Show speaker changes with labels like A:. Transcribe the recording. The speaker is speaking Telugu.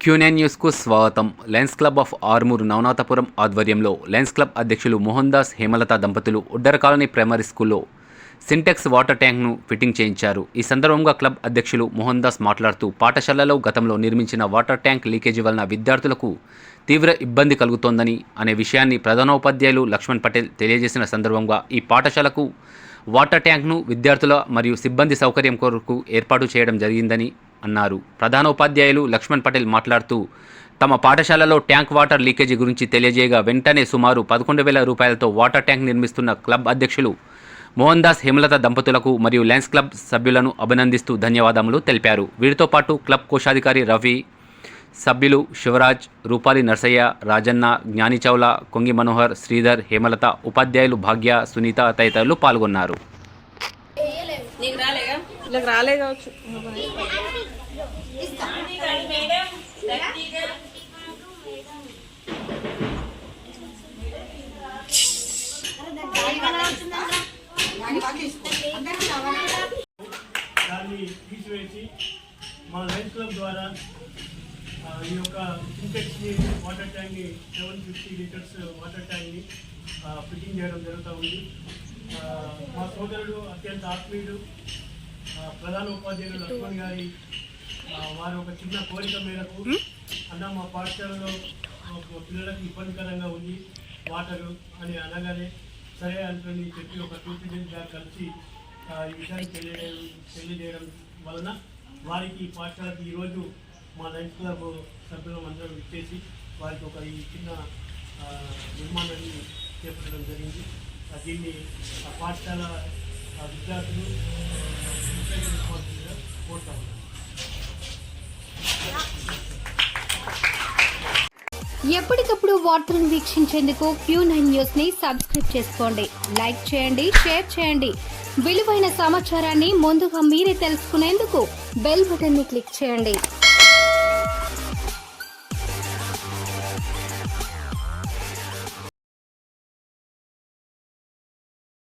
A: క్యూనెన్ న్యూస్కు స్వాగతం. Lions club of Armoor Navanathapuram ఆధ్వర్యంలో లయన్స్ క్లబ్ అధ్యక్షులు మోహన్ దాస్ హేమలత దంపతులు ఉడ్డర కాలనీ ప్రైమరీ స్కూల్లో సింటెక్స్ వాటర్ ట్యాంక్ను ఫిట్టింగ్ చేయించారు. ఈ సందర్భంగా క్లబ్ అధ్యక్షులు మోహన్ దాస్ మాట్లాడుతూ పాఠశాలలో గతంలో నిర్మించిన వాటర్ ట్యాంక్ లీకేజీ వలన విద్యార్థులకు తీవ్ర ఇబ్బంది కలుగుతోందని అనే విషయాన్ని ప్రధానోపాధ్యాయులు లక్ష్మణ్ పటేల్ తెలియజేసిన సందర్భంగా ఈ పాఠశాలకు వాటర్ ట్యాంక్ను విద్యార్థుల మరియు సిబ్బంది సౌకర్యం కొరకు ఏర్పాటు చేయడం జరిగిందని అన్నారు. ప్రధానోపాధ్యాయులు లక్ష్మణ్ పటేల్ మాట్లాడుతూ తమ పాఠశాలలో ట్యాంక్ వాటర్ లీకేజీ గురించి తెలియజేయగా వెంటనే సుమారు పదకొండు వేల రూపాయలతో వాటర్ ట్యాంక్ నిర్మిస్తున్న క్లబ్ అధ్యక్షులు మోహన్ దాస్ హేమలత దంపతులకు మరియు లయన్స్ క్లబ్ సభ్యులను అభినందిస్తూ ధన్యవాదములు తెలిపారు. వీరితో పాటు క్లబ్ కోశాధికారి రవి సభ్యులు శివరాజ్ రూపాలి నర్సయ్య రాజన్న జ్ఞాని చౌల కొంగి మనోహర్ శ్రీధర్ హేమలత ఉపాధ్యాయులు భాగ్య సునీత తదితరులు పాల్గొన్నారు.
B: నీకు రాలేగా?
C: ఇలా రాలే కావచ్చు.
D: దాన్ని తీసివేసి మా లయన్స్ క్లబ్ ద్వారా ఈ యొక్క సింటెక్స్ని వాటర్ ట్యాంక్ని సెవెన్ ఫిఫ్టీ లీటర్స్ వాటర్ ట్యాంక్ని ఫిట్టింగ్ చేయడం జరుగుతూ ఉంది. మా సోదరుడు అత్యంత ఆత్మీయుడు ప్రధాన ఉపాధ్యాయులు లక్ష్మణ్ గారి వారి ఒక చిన్న కోరిక మేరకు అన్న మా పాఠశాలలో ఒక పిల్లలకు ఇబ్బందికరంగా ఉంది వాటరు అని అనగానే సరే అనుకుని చెప్పి ఒక టూ త్రీ డేస్ బ్యాక్ కలిసి ఈ విషయాన్ని తెలియజేయడం తెలియజేయడం వలన వారికి ఈ పాఠశాలకు ఈరోజు మా లైన్స్ క్లబ్ సభ్యులం అందరం ఇచ్చేసి వారికి ఒక ఈ చిన్న నిర్మాణాన్ని చేపట్టడం జరిగింది. దీన్ని ఆ పాఠశాల విద్యార్థులు కోరుతా
E: ఎప్పటికప్పుడు వార్తలను వీక్షించేందుకు క్యూ నైన్ న్యూస్ని సబ్స్క్రైబ్ చేసుకోండి. లైక్ చేయండి షేర్ చేయండి. విలువైన సమాచారాన్ని ముందుగా మీరే తెలుసుకునేందుకు బెల్ బటన్ని క్లిక్ చేయండి.